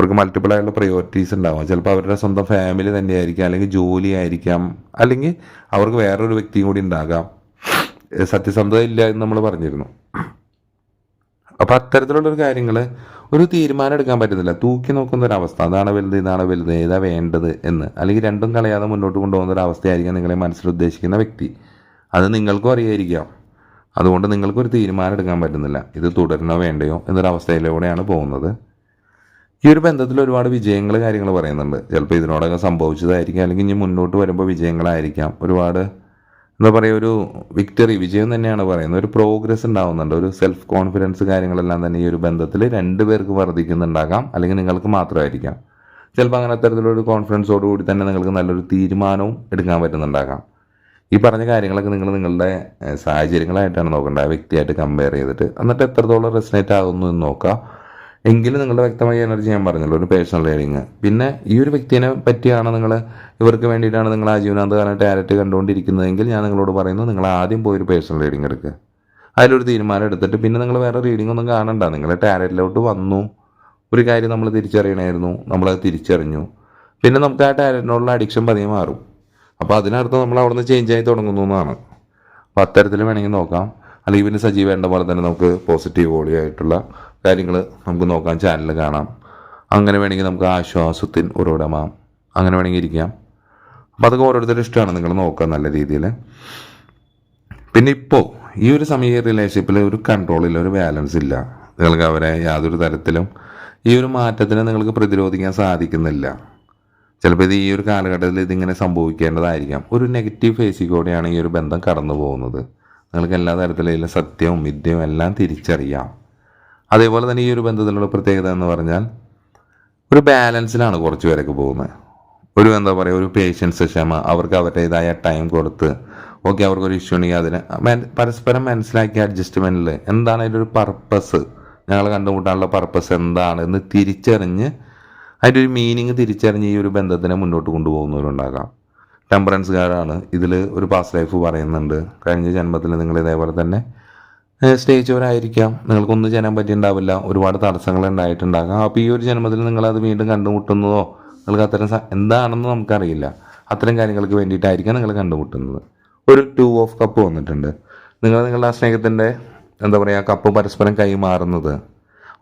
അവർക്ക് മൾട്ടിപ്പിൾ ആയിട്ടുള്ള പ്രയോറിറ്റീസ് ഉണ്ടാവാം. ചിലപ്പോൾ അവരുടെ സ്വന്തം ഫാമിലി തന്നെ ആയിരിക്കാം അല്ലെങ്കിൽ ജോലി ആയിരിക്കാം അല്ലെങ്കിൽ അവർക്ക് വേറൊരു വ്യക്തിയും കൂടി ഉണ്ടാകാം. സത്യസന്ധത ഇല്ല എന്ന് നമ്മൾ പറഞ്ഞിരുന്നു. അപ്പോൾ അത്തരത്തിലുള്ളൊരു കാര്യങ്ങൾ ഒരു തീരുമാനം എടുക്കാൻ പറ്റുന്നില്ല. തൂക്കി നോക്കുന്ന ഒരു അവസ്ഥ. അതാണ് വലുത് ഇതാണ് വലുത് ഏതാ വേണ്ടത് എന്ന്. അല്ലെങ്കിൽ രണ്ടും കളയാതെ മുന്നോട്ട് കൊണ്ടുപോകുന്ന ഒരു അവസ്ഥയായിരിക്കാം നിങ്ങളെ മനസ്സിൽ ഉദ്ദേശിക്കുന്ന വ്യക്തി. അത് നിങ്ങൾക്കും അറിയായിരിക്കാം. അതുകൊണ്ട് നിങ്ങൾക്കൊരു തീരുമാനം എടുക്കാൻ പറ്റുന്നില്ല. ഇത് തുടരണോ വേണ്ടയോ എന്നൊരവസ്ഥയിലൂടെയാണ് പോകുന്നത്. ഈ ഒരു ബന്ധത്തിൽ ഒരുപാട് വിജയങ്ങൾ കാര്യങ്ങൾ പറയുന്നുണ്ട്. ചിലപ്പോൾ ഇതിനോടൊക്കെ സംഭവിച്ചതായിരിക്കാം. അല്ലെങ്കിൽ ഇനി മുന്നോട്ട് വരുമ്പോൾ വിജയങ്ങളായിരിക്കാം. ഒരുപാട് എന്താ പറയുക ഒരു വിക്ടറി വിജയം തന്നെയാണ് പറയുന്നത്. ഒരു പ്രോഗ്രസ് ഉണ്ടാവുന്നുണ്ട്. ഒരു സെൽഫ് കോൺഫിഡൻസ് കാര്യങ്ങളെല്ലാം തന്നെ ഈ ഒരു ബന്ധത്തിൽ രണ്ട് പേർക്ക് വർദ്ധിക്കുന്നുണ്ടാകാം. അല്ലെങ്കിൽ നിങ്ങൾക്ക് മാത്രമായിരിക്കാം. ചിലപ്പോൾ അങ്ങനെ അത്തരത്തിലൊരു കോൺഫിഡൻസോടുകൂടി തന്നെ നിങ്ങൾക്ക് നല്ലൊരു തീരുമാനവും എടുക്കാൻ പറ്റുന്നുണ്ടാകാം. ഈ പറഞ്ഞ കാര്യങ്ങളൊക്കെ നിങ്ങൾ നിങ്ങളുടെ സാഹചര്യങ്ങളായിട്ടാണ് നോക്കേണ്ടത്. ആ വ്യക്തിയായിട്ട് കമ്പയർ ചെയ്തിട്ട്. എന്നിട്ട് എത്രത്തോളം റെസിനേറ്റ് ആകുന്നു എന്ന് നോക്കുക. എങ്കിലും നിങ്ങളുടെ വ്യക്തമായ എനർജി ഞാൻ പറഞ്ഞല്ലോ ഒരു പേഴ്സണൽ റീഡിങ് പിന്നെ ഈ ഒരു വ്യക്തിനെ പറ്റിയാണ് നിങ്ങൾ ഇവർക്ക് വേണ്ടിയിട്ടാണ് നിങ്ങൾ ആ ജീവനാന്ത കാലം ടാരറ്റ് കണ്ടുകൊണ്ടിരിക്കുന്നതെങ്കിൽ ഞാൻ നിങ്ങളോട് പറയുന്നു നിങ്ങൾ ആദ്യം പോയി ഒരു പേഴ്സണൽ റീഡിങ് എടുക്കുക അതിലൊരു തീരുമാനം എടുത്തിട്ട് പിന്നെ നിങ്ങൾ വേറെ റീഡിംഗ് ഒന്നും കാണണ്ട. നിങ്ങൾ ടാരറ്റിലോട്ട് വന്നു. ഒരു കാര്യം നമ്മൾ തിരിച്ചറിയണമായിരുന്നു നമ്മളത് തിരിച്ചറിഞ്ഞു. പിന്നെ നമുക്ക് ആ ടാരറ്റിനോടുള്ള അഡിക്ഷൻ പതിയെ മാറും. അപ്പോൾ അതിനർത്ഥം നമ്മൾ അവിടെ നിന്ന് ചേഞ്ച് ആയി തുടങ്ങുന്നു എന്നാണ്. അപ്പോൾ അത്തരത്തിൽ വേണമെങ്കിൽ നോക്കാം. അല്ലെങ്കിൽ പിന്നെ സജീവ വേണ്ട പോലെ തന്നെ നമുക്ക് പോസിറ്റീവ് വോളിയോ ആയിട്ടുള്ള കാര്യങ്ങൾ നമുക്ക് നോക്കാം ചാനൽ കാണാം. അങ്ങനെ വേണമെങ്കിൽ നമുക്ക് ആശ്വാസത്തിൻ ഉറവിടമാം. അങ്ങനെ വേണമെങ്കിൽ ഇരിക്കാം. അപ്പം അതൊക്കെ ഓരോരുത്തരുടെ ഇഷ്ടമാണ്. നിങ്ങൾ നോക്കുക നല്ല രീതിയിൽ. പിന്നെ ഇപ്പോൾ ഈ ഒരു സമയ റിലേഷൻഷിപ്പിൽ ഒരു കൺട്രോളില്ല ഒരു ബാലൻസ് ഇല്ല. നിങ്ങൾക്ക് അവരെ യാതൊരു തരത്തിലും ഈ ഒരു മാറ്റത്തിനെ നിങ്ങൾക്ക് പ്രതിരോധിക്കാൻ സാധിക്കുന്നില്ല. ചിലപ്പോൾ ഇത് ഈ ഒരു കാലഘട്ടത്തിൽ ഇതിങ്ങനെ സംഭവിക്കേണ്ടതായിരിക്കാം. ഒരു നെഗറ്റീവ് ഫേസിൽ കൂടെയാണ് ഈ ഒരു ബന്ധം കടന്നു പോകുന്നത് നിങ്ങൾക്ക് എല്ലാ തരത്തിലുള്ള സത്യവും വിദ്യയും എല്ലാം തിരിച്ചറിയാം. അതേപോലെ തന്നെ ഈ ഒരു ബന്ധത്തിലുള്ള പ്രത്യേകത എന്ന് പറഞ്ഞാൽ ഒരു ബാലൻസിലാണ് കുറച്ച് പേരൊക്കെ പോകുന്നത്. ഒരു എന്താ പറയുക ഒരു പേഷ്യൻസ് ക്ഷമ അവർക്ക് അവരുടേതായ ടൈം കൊടുത്ത് ഓക്കെ അവർക്കൊരു ഇഷ്യൂ ഉണ്ടെങ്കിൽ അതിന് പരസ്പരം മനസ്സിലാക്കി അഡ്ജസ്റ്റ്മെന്റിൽ എന്താണ് അതിന്റെ ഒരു പർപ്പസ് ഞങ്ങൾ കണ്ടുമുട്ടാനുള്ള പർപ്പസ് എന്താണ് എന്ന് തിരിച്ചറിഞ്ഞ് അതിന്റെ ഒരു മീനിങ് തിരിച്ചറിഞ്ഞ് ഈ ഒരു ബന്ധത്തിനെ മുന്നോട്ട് കൊണ്ടുപോകുന്നവരുണ്ടാകാം. ടെമ്പറൻസുകാരാണ് ഇതിൽ ഒരു പാസ്റ്റ് ലൈഫ് പറയുന്നുണ്ട്. കഴിഞ്ഞ ജന്മത്തിൽ നിങ്ങൾ ഇതേപോലെ തന്നെ സ്റ്റേജവരായിരിക്കാം നിങ്ങൾക്കൊന്നും ചെയ്യാൻ പറ്റിയിട്ടുണ്ടാവില്ല. ഒരുപാട് തടസ്സങ്ങൾ ഉണ്ടായിട്ടുണ്ടാകാം. അപ്പോൾ ഈ ഒരു ജന്മത്തിൽ നിങ്ങളത് വീണ്ടും കണ്ടുമുട്ടുന്നതോ നിങ്ങൾക്ക് അത്തരം എന്താണെന്ന് നമുക്കറിയില്ല. അത്തരം കാര്യങ്ങൾക്ക് വേണ്ടിയിട്ടായിരിക്കാം നിങ്ങൾ കണ്ടുമുട്ടുന്നത്. ഒരു ടു ഓഫ് കപ്പ് വന്നിട്ടുണ്ട്. നിങ്ങൾ നിങ്ങളുടെ ആ സ്നേഹത്തിന്റെ എന്താ പറയുക കപ്പ് പരസ്പരം കൈമാറുന്നത്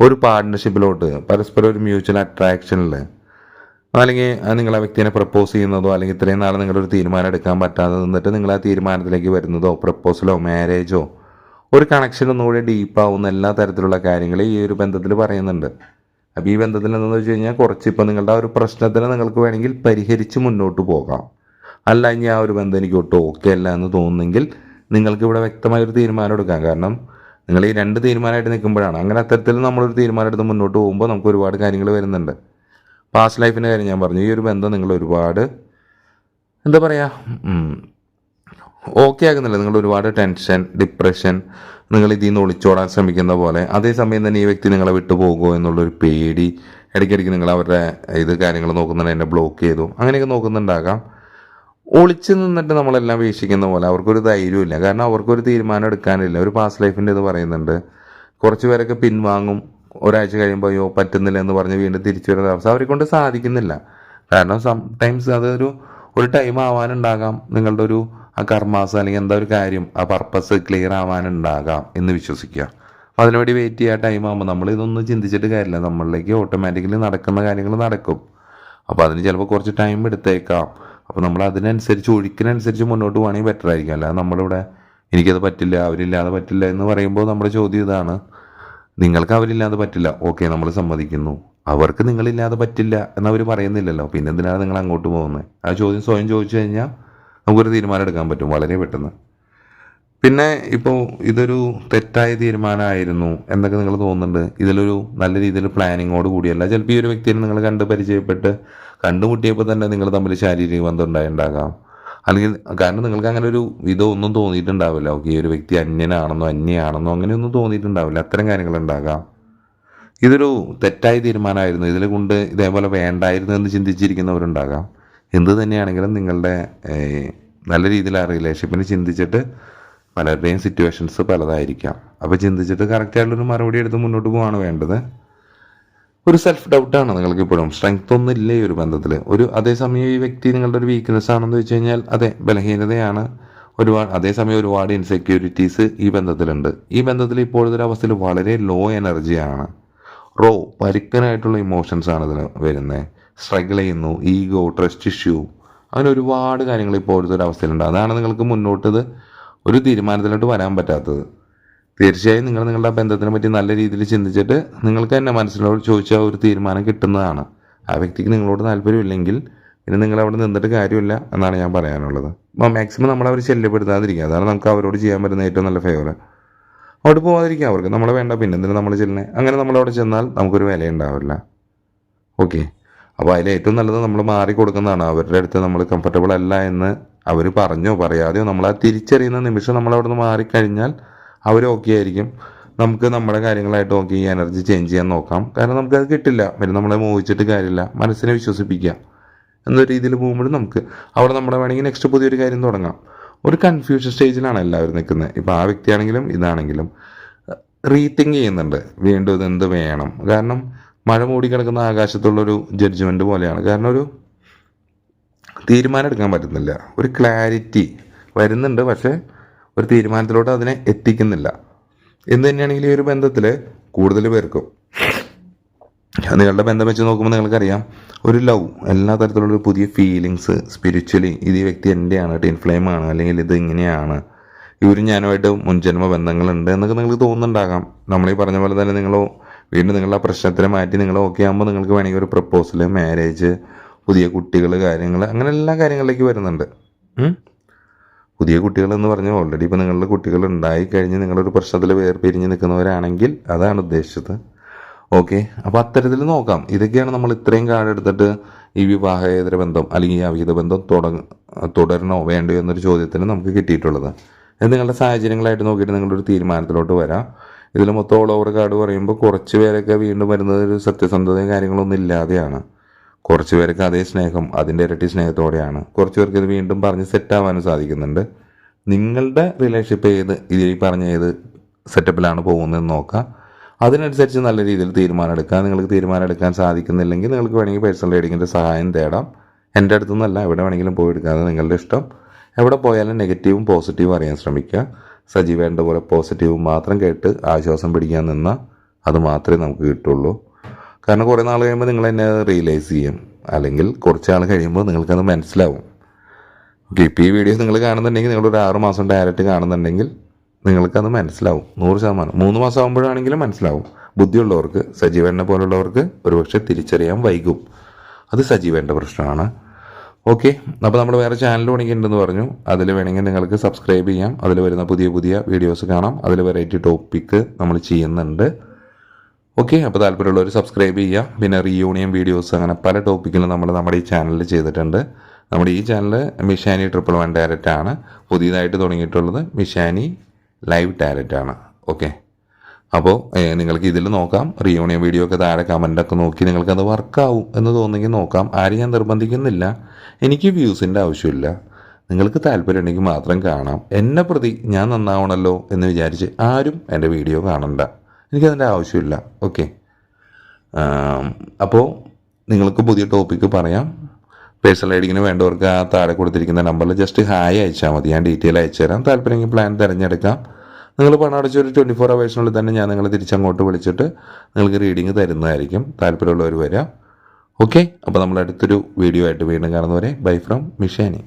ഒരു പാർട്ട്ണർഷിപ്പിലോട്ട് പരസ്പരം ഒരു മ്യൂച്വൽ അട്രാക്ഷനിൽ. അല്ലെങ്കിൽ നിങ്ങൾ ആ വ്യക്തിനെ പ്രപ്പോസ് ചെയ്യുന്നതോ അല്ലെങ്കിൽ ഇത്രയും നാൾ നിങ്ങളൊരു തീരുമാനം എടുക്കാൻ പറ്റാതെ നിന്നിട്ട് നിങ്ങൾ ആ തീരുമാനത്തിലേക്ക് വരുന്നതോ പ്രപ്പോസലോ മാരേജോ ഒരു കണക്ഷൻ ഒന്നുകൂടി ഡീപ്പാവുന്ന എല്ലാ തരത്തിലുള്ള കാര്യങ്ങൾ ഈ ഒരു ബന്ധത്തിൽ പറയുന്നുണ്ട്. അപ്പോൾ ഈ ബന്ധത്തിൽ എന്താണെന്ന് വെച്ച് കഴിഞ്ഞാൽ കുറച്ച് ഇപ്പോൾ നിങ്ങളുടെ ആ ഒരു പ്രശ്നത്തിന് നിങ്ങൾക്ക് വേണമെങ്കിൽ പരിഹരിച്ച് മുന്നോട്ട് പോകാം. അല്ല ഇനി ആ ഒരു ബന്ധം എനിക്ക് ഒട്ടും ഓക്കെ അല്ല എന്ന് തോന്നുന്നെങ്കിൽ നിങ്ങൾക്ക് ഇവിടെ വ്യക്തമായ ഒരു തീരുമാനം എടുക്കാം. കാരണം നിങ്ങൾ ഈ രണ്ട് തീരുമാനമായിട്ട് നിൽക്കുമ്പോഴാണ്. അങ്ങനെ അത്തരത്തിൽ നമ്മളൊരു തീരുമാനം എടുത്ത് മുന്നോട്ട് പോകുമ്പോൾ നമുക്ക് ഒരുപാട് കാര്യങ്ങൾ വരുന്നുണ്ട്. പാസ്റ്റ് ലൈഫിന്റെ കാര്യം ഞാൻ പറഞ്ഞു. ഈ ഒരു ബന്ധം നിങ്ങൾ ഒരുപാട് എന്താ പറയുക ഓക്കെ ആകുന്നില്ല. നിങ്ങൾ ഒരുപാട് ടെൻഷൻ ഡിപ്രഷൻ നിങ്ങൾ ഇതിൽ നിന്ന് ഒളിച്ചോടാൻ ശ്രമിക്കുന്ന പോലെ. അതേസമയം തന്നെ ഈ വ്യക്തി നിങ്ങളെ വിട്ടുപോകുമോ എന്നുള്ളൊരു പേടി. ഇടയ്ക്കിടയ്ക്ക് നിങ്ങൾ അവരുടെ ഇത് കാര്യങ്ങൾ നോക്കുന്നുണ്ട് എന്നെ ബ്ലോക്ക് ചെയ്തു. അങ്ങനെയൊക്കെ നോക്കുന്നുണ്ടാകാം. ഒളിച്ചു നിന്നിട്ട് നമ്മളെല്ലാം വീക്ഷിക്കുന്ന പോലെ അവർക്കൊരു ധൈര്യമില്ല കാരണം അവർക്കൊരു തീരുമാനം എടുക്കാനില്ല. ഒരു പാസ്റ്റ് ലൈഫിന്റെ ഇത് പറയുന്നുണ്ട്. കുറച്ച് പേരൊക്കെ പിൻവാങ്ങും. ഒരാഴ്ച കഴിയുമ്പോൾ അയ്യോ പറ്റുന്നില്ല എന്ന് പറഞ്ഞ് വീണ്ടും തിരിച്ചു വരുന്ന അവസ്ഥ അവരെ കൊണ്ട് സാധിക്കുന്നില്ല. കാരണം സം ടൈംസ് അതൊരു ഒരു ടൈം ആവാനുണ്ടാകാം. നിങ്ങളുടെ ഒരു ആ കർമാസ് അല്ലെങ്കിൽ എന്താ ഒരു കാര്യം ആ പർപ്പസ് ക്ലിയർ ആവാനുണ്ടാകാം എന്ന് വിശ്വസിക്കുക. അപ്പോൾ അതിനുവേണ്ടി വെയിറ്റ് ചെയ്യുക ടൈം ആകുമ്പോൾ നമ്മൾ ഇതൊന്നും ചിന്തിച്ചിട്ട് കാര്യമില്ല. നമ്മളിലേക്ക് ഓട്ടോമാറ്റിക്കലി നടക്കുന്ന കാര്യങ്ങൾ നടക്കും. അപ്പോൾ അതിന് ചിലപ്പോൾ കുറച്ച് ടൈം എടുത്തേക്കാം. അപ്പോൾ നമ്മൾ അതിനനുസരിച്ച് ഒഴുക്കിനനുസരിച്ച് മുന്നോട്ട് പോകണമെങ്കിൽ ബെറ്റർ ആയിരിക്കും. അല്ലാതെ നമ്മളിവിടെ എനിക്കത് പറ്റില്ല അവരില്ലാതെ പറ്റില്ല എന്ന് പറയുമ്പോൾ നമ്മുടെ ചോദ്യം ഇതാണ്. നിങ്ങൾക്ക് അവരില്ലാതെ പറ്റില്ല. ഓക്കെ നമ്മൾ സമ്മതിക്കുന്നു. അവർക്ക് നിങ്ങളില്ലാതെ പറ്റില്ല എന്നവർ പറയുന്നില്ലല്ലോ. പിന്നെ എന്തിനാണ് നിങ്ങൾ അങ്ങോട്ട് പോകുന്നത്? ആ ചോദ്യം സ്വയം ചോദിച്ചു കഴിഞ്ഞാൽ നമുക്കൊരു തീരുമാനം എടുക്കാൻ പറ്റും വളരെ പെട്ടെന്ന്. പിന്നെ ഇപ്പോൾ ഇതൊരു തെറ്റായ തീരുമാനമായിരുന്നു എന്നൊക്കെ നിങ്ങൾ തോന്നുന്നുണ്ട്. ഇതിലൊരു നല്ല രീതിയിൽ പ്ലാനിങ്ങോട് കൂടിയല്ല. ചിലപ്പോൾ ഈ ഒരു വ്യക്തിയെ നിങ്ങൾ കണ്ട് പരിചയപ്പെട്ട് കണ്ടുമുട്ടിയപ്പോൾ തന്നെ നിങ്ങൾ തമ്മിൽ ശാരീരിക ബന്ധം ഉണ്ടായിട്ടുണ്ടാകാം. അല്ലെങ്കിൽ കാരണം നിങ്ങൾക്ക് അങ്ങനെ ഒരു ഇതൊന്നും തോന്നിയിട്ടുണ്ടാവില്ല. ഓക്കെ ഈ ഒരു വ്യക്തി അന്യനാണെന്നോ അന്യയാണെന്നോ അങ്ങനെയൊന്നും തോന്നിയിട്ടുണ്ടാവില്ല. അത്തരം കാര്യങ്ങൾ ഉണ്ടാകാം. ഇതൊരു തെറ്റായ തീരുമാനമായിരുന്നു. ഇതിൽ കൊണ്ട് ഇതേപോലെ വേണ്ടായിരുന്നു എന്ന് ചിന്തിച്ചിരിക്കുന്നവരുണ്ടാകാം. എന്ത് തന്നെയാണെങ്കിലും നിങ്ങളുടെ നല്ല രീതിയിൽ ആ റിലേഷൻഷിപ്പിനെ ചിന്തിച്ചിട്ട് പലരുടെയും സിറ്റുവേഷൻസ് പലതായിരിക്കാം. അപ്പോൾ ചിന്തിച്ചിട്ട് കറക്റ്റായിട്ടുള്ളൊരു മറുപടി എടുത്ത് മുന്നോട്ട് പോവാണ് വേണ്ടത്. ഒരു സെൽഫ് ഡൗട്ടാണ് നിങ്ങൾക്ക് ഇപ്പോഴും. സ്ട്രെങ്ത് ഒന്നും ഇല്ല ഈ ഒരു ബന്ധത്തിൽ ഒരു അതേസമയം ഈ വ്യക്തി നിങ്ങളുടെ ഒരു വീക്ക്നെസ് ആണെന്ന് വെച്ച് കഴിഞ്ഞാൽ അതെ ബലഹീനതയാണ്. ഒരുപാട് അതേസമയം ഒരുപാട് ഇൻസെക്യൂരിറ്റീസ് ഈ ബന്ധത്തിലുണ്ട്. ഈ ബന്ധത്തിൽ ഇപ്പോഴത്തെ അവസ്ഥയിൽ വളരെ ലോ എനർജിയാണ് റോ പരുക്കനായിട്ടുള്ള ഇമോഷൻസ് ആണ് ഇതിന് വരുന്നത് സ്ട്രഗിൾ ചെയ്യുന്നു ഈഗോ ട്രസ്റ്റ് ഇഷ്യൂ അങ്ങനെ ഒരുപാട് കാര്യങ്ങൾ ഇപ്പോൾ ഒരു അവസ്ഥയിലുണ്ട്. അതാണ് നിങ്ങൾക്ക് മുന്നോട്ടത് ഒരു തീരുമാനത്തിലോട്ട് വരാൻ പറ്റാത്തത്. തീർച്ചയായും നിങ്ങൾ നിങ്ങളുടെ ബന്ധത്തിനെ പറ്റി നല്ല രീതിയിൽ ചിന്തിച്ചിട്ട് നിങ്ങൾക്ക് തന്നെ മനസ്സിലോട് ചോദിച്ചാൽ ഒരു തീരുമാനം കിട്ടുന്നതാണ്. ആ വ്യക്തിക്ക് നിങ്ങളോട് താല്പര്യമില്ലെങ്കിൽ പിന്നെ നിങ്ങൾ അവിടെ നിന്നിട്ട് കാര്യമില്ല എന്നാണ് ഞാൻ പറയാനുള്ളത്. മാക്സിമം നമ്മൾ അവർ ശല്യപ്പെടുത്താതിരിക്കുക. അതാണ് നമുക്ക് അവരോട് ചെയ്യാൻ പറ്റുന്ന ഏറ്റവും നല്ല ഫേവർ അവിടെ പോകാതിരിക്കുക അവർക്ക്. നമ്മളെ വേണ്ട പിന്നെ എന്തിനാണ് നമ്മൾ ചെല്ലുന്നത് അങ്ങനെ നമ്മളവിടെ ചെന്നാൽ നമുക്കൊരു വില ഉണ്ടാവില്ല ഓക്കെ അപ്പോൾ അതിൽ ഏറ്റവും നല്ലത് നമ്മൾ മാറി കൊടുക്കുന്നതാണ്. അവരുടെ അടുത്ത് നമ്മൾ കംഫർട്ടബിൾ അല്ല എന്ന് അവർ പറഞ്ഞോ പറയാതെയോ നമ്മൾ ആ തിരിച്ചറിയുന്ന നിമിഷം നമ്മൾ അവിടെ നിന്ന് മാറിക്കഴിഞ്ഞാൽ അവർ ഓക്കെ ആയിരിക്കും. നമുക്ക് നമ്മുടെ കാര്യങ്ങളായിട്ട് ഓക്കെ ഈ എനർജി ചേഞ്ച് ചെയ്യാൻ നോക്കാം. കാരണം നമുക്കത് കിട്ടില്ല. പിന്നെ നമ്മളെ മോഹിച്ചിട്ട് കാര്യമില്ല. മനസ്സിനെ വിശ്വസിപ്പിക്കുക എന്ന രീതിയിൽ പോകുമ്പോഴും നമുക്ക് അവിടെ നമ്മുടെ വേണമെങ്കിൽ നെക്സ്റ്റ് പുതിയൊരു കാര്യം തുടങ്ങാം. ഒരു കൺഫ്യൂഷൻ സ്റ്റേജിലാണ് എല്ലാവരും നിൽക്കുന്നത്. ഇപ്പോൾ ആ വ്യക്തിയാണെങ്കിലും ഇതാണെങ്കിലും റീതിങ്ക് ചെയ്യുന്നുണ്ട്. വീണ്ടും ഇതെന്ത് വേണം? കാരണം മഴ മൂടിക്കിടക്കുന്ന ആകാശത്തുള്ളൊരു ജഡ്ജ്മെന്റ് പോലെയാണ്. കാരണം ഒരു തീരുമാനം എടുക്കാൻ പറ്റുന്നില്ല. ഒരു ക്ലാരിറ്റി വരുന്നുണ്ട് പക്ഷേ ഒരു തീരുമാനത്തിലോട്ട് അതിനെ എത്തിക്കുന്നില്ല. എന്ന് തന്നെയാണെങ്കിൽ ഈ ഒരു ബന്ധത്തിൽ കൂടുതൽ പേർക്കും നിങ്ങളുടെ ബന്ധം വെച്ച് നോക്കുമ്പോൾ നിങ്ങൾക്കറിയാം ഒരു ലവ് എല്ലാ തരത്തിലുള്ള പുതിയ ഫീലിങ്സ് സ്പിരിച്വലി ഇത് ഈ വ്യക്തി എന്റെയാണ് ടിൻഫ്ലെയിമാണ് അല്ലെങ്കിൽ ഇത് ഇങ്ങനെയാണ് ഇവരും ഞാനുമായിട്ട് മുൻജന്മ ബന്ധങ്ങളുണ്ട് എന്നൊക്കെ നിങ്ങൾക്ക് തോന്നുന്നുണ്ടാകാം. നമ്മളീ പറഞ്ഞ പോലെ തന്നെ നിങ്ങൾ വീണ്ടും നിങ്ങളുടെ ആ പ്രശ്നത്തിനെ മാറ്റി നിങ്ങൾ ഓക്കെ ആകുമ്പോൾ നിങ്ങൾക്ക് വേണമെങ്കിൽ ഒരു പ്രപ്പോസൽ മാരേജ് പുതിയ കുട്ടികൾ കാര്യങ്ങൾ അങ്ങനെ എല്ലാ കാര്യങ്ങളിലേക്ക് വരുന്നുണ്ട്. പുതിയ കുട്ടികൾ എന്ന് പറഞ്ഞാൽ ഓൾറെഡി ഇപ്പോൾ നിങ്ങളുടെ കുട്ടികൾ ഉണ്ടായി കഴിഞ്ഞ് നിങ്ങളൊരു പ്രശ്നത്തിൽ വേർപിരിഞ്ഞ് നിൽക്കുന്നവരാണെങ്കിൽ അതാണ് ഉദ്ദേശിച്ചത്. ഓക്കെ അപ്പോൾ അത്തരത്തിൽ നോക്കാം. ഇതൊക്കെയാണ് നമ്മൾ ഇത്രയും കാലം എടുത്തിട്ട് ഈ വിവാഹേതര ബന്ധം അല്ലെങ്കിൽ ഈ അവിഹിത ബന്ധം തുടങ്ങ തുടരണോ വേണ്ടോ എന്നൊരു ചോദ്യത്തിന് നമുക്ക് കിട്ടിയിട്ടുള്ളത്. നിങ്ങളുടെ സാഹചര്യങ്ങളായിട്ട് നോക്കിയിട്ട് നിങ്ങളൊരു തീരുമാനത്തിലോട്ട് വരാം. ഇതിൽ മൊത്തം ഓൾ ഓവർ കാർഡ് പറയുമ്പോൾ കുറച്ച് പേരൊക്കെ വീണ്ടും വരുന്നത് ഒരു സത്യസന്ധതയും കാര്യങ്ങളൊന്നും ഇല്ലാതെയാണ്. കുറച്ച് പേർക്ക് അതേ സ്നേഹം അതിന്റെ ഇരട്ടി സ്നേഹത്തോടെയാണ്. കുറച്ച് പേർക്ക് ഇത് വീണ്ടും പറഞ്ഞ് സെറ്റാവാനും സാധിക്കുന്നുണ്ട്. നിങ്ങളുടെ റിലേഷൻഷിപ്പ് ഏത് ഈ പറഞ്ഞ ഏത് സെറ്റപ്പിലാണ് പോകുന്നതെന്ന് നോക്കുക അതിനനുസരിച്ച് നല്ല രീതിയിൽ തീരുമാനം എടുക്കാം. നിങ്ങൾക്ക് തീരുമാനം എടുക്കാൻ സാധിക്കുന്നില്ലെങ്കിൽ നിങ്ങൾക്ക് വേണമെങ്കിൽ പേഴ്സണൽ റീഡിങ്ങിന്റെ സഹായം തേടാം. എന്റെ അടുത്തുനിന്നല്ല എവിടെ വേണമെങ്കിലും പോയി എടുക്കാതെ നിങ്ങളുടെ ഇഷ്ടം. എവിടെ പോയാലും നെഗറ്റീവും പോസിറ്റീവും അറിയാൻ ശ്രമിക്കുക. സജീവേണ്ട പോലെ പോസിറ്റീവ് മാത്രം കേട്ട് ആശ്വാസം പിടിക്കാൻ നിന്നാൽ അത് മാത്രമേ നമുക്ക് കിട്ടുള്ളൂ. കാരണം കുറേ നാൾ കഴിയുമ്പോൾ നിങ്ങൾ എന്നെ റിയലൈസ് ചെയ്യും. അല്ലെങ്കിൽ കുറച്ച് നാൾ കഴിയുമ്പോൾ നിങ്ങൾക്കത് മനസ്സിലാവും. ഓക്കെ ഇപ്പോൾ ഈ വീഡിയോ നിങ്ങൾ കാണുന്നുണ്ടെങ്കിൽ നിങ്ങളൊരു ആറ് മാസം ഡയറക്റ്റ് കാണുന്നുണ്ടെങ്കിൽ നിങ്ങൾക്കത് മനസ്സിലാവും. നൂറ് ശതമാനം. മൂന്ന് മാസം ആകുമ്പോഴാണെങ്കിലും മനസ്സിലാവും. ബുദ്ധിയുള്ളവർക്ക് സജീവനെ പോലുള്ളവർക്ക് ഒരുപക്ഷെ തിരിച്ചറിയാൻ വൈകും. അത് സജീവന്റെ പ്രശ്നമാണ്. ഓക്കെ അപ്പോൾ നമ്മൾ വേറെ ചാനൽ തുടങ്ങിയിട്ടുണ്ടെന്ന് പറഞ്ഞു. അതിൽ വേണമെങ്കിൽ നിങ്ങൾക്ക് സബ്സ്ക്രൈബ് ചെയ്യാം. അതിൽ വരുന്ന പുതിയ പുതിയ വീഡിയോസ് കാണാം. അതിൽ വെറൈറ്റി ടോപ്പിക്ക് നമ്മൾ ചെയ്യുന്നുണ്ട്. ഓക്കെ അപ്പോൾ താല്പര്യമുള്ളവർ സബ്സ്ക്രൈബ് ചെയ്യുക പിന്നെ റീയൂണിയൻ വീഡിയോസ് അങ്ങനെ പല ടോപ്പിക്കിലും നമ്മൾ നമ്മുടെ ഈ ചാനലിൽ ചെയ്തിട്ടുണ്ട്. നമ്മുടെ ഈ channel Mishani triple one direct ആണ്. പുതിയതായിട്ട് തുടങ്ങിയിട്ടുള്ളത് മിഷാനി ലൈവ് ഡയറക്റ്റ് ആണ്. ഓക്കെ. അപ്പോൾ നിങ്ങൾക്ക് ഇതിൽ നോക്കാം. റിയൂണിയൻ വീഡിയോ ഒക്കെ താഴെ കമന്റൊക്കെ നോക്കി നിങ്ങൾക്കത് വർക്കാവും എന്ന് തോന്നുമെങ്കിൽ നോക്കാം. ആരും ഞാൻ നിർബന്ധിക്കുന്നില്ല. എനിക്ക് വ്യൂസിന്റെ ആവശ്യമില്ല. നിങ്ങൾക്ക് താല്പര്യമുണ്ടെങ്കിൽ മാത്രം കാണാം. എന്നെ പ്രതി ഞാൻ നന്നാവണല്ലോ എന്ന് വിചാരിച്ച് ആരും എന്റെ വീഡിയോ കാണണ്ട. എനിക്കതിന്റെ ആവശ്യമില്ല. ഓക്കെ അപ്പോൾ നിങ്ങൾക്ക് പുതിയ ടോപ്പിക്ക് പറയാം. പേഴ്സണൽ ഐഡിങ്ങിന് വേണ്ടവർക്ക് ആ താഴെ കൊടുത്തിരിക്കുന്ന നമ്പറിൽ ജസ്റ്റ് ഹായ് അയച്ചാൽ മതി. ഞാൻ ഡീറ്റെയിൽ അയച്ചു തരാം താല്പര്യമെങ്കിൽ പ്ലാൻ തിരഞ്ഞെടുക്കാം. നിങ്ങൾ പണം അടച്ച ഒരു ട്വന്റി ഫോർ അവേഴ്സിനുള്ളിൽ തന്നെ ഞാൻ നിങ്ങളെ തിരിച്ചങ്ങോട്ട് വിളിച്ചിട്ട് നിങ്ങൾക്ക് റീഡിങ് തരുന്നതായിരിക്കും. താല്പര്യമുള്ളവർ വരാം. ഓക്കെ അപ്പോൾ നമ്മൾ അടുത്തൊരു വീഡിയോ ആയിട്ട് വീണ്ടും കാണുന്നവരെ ബൈ ഫ്രം മിഷാനി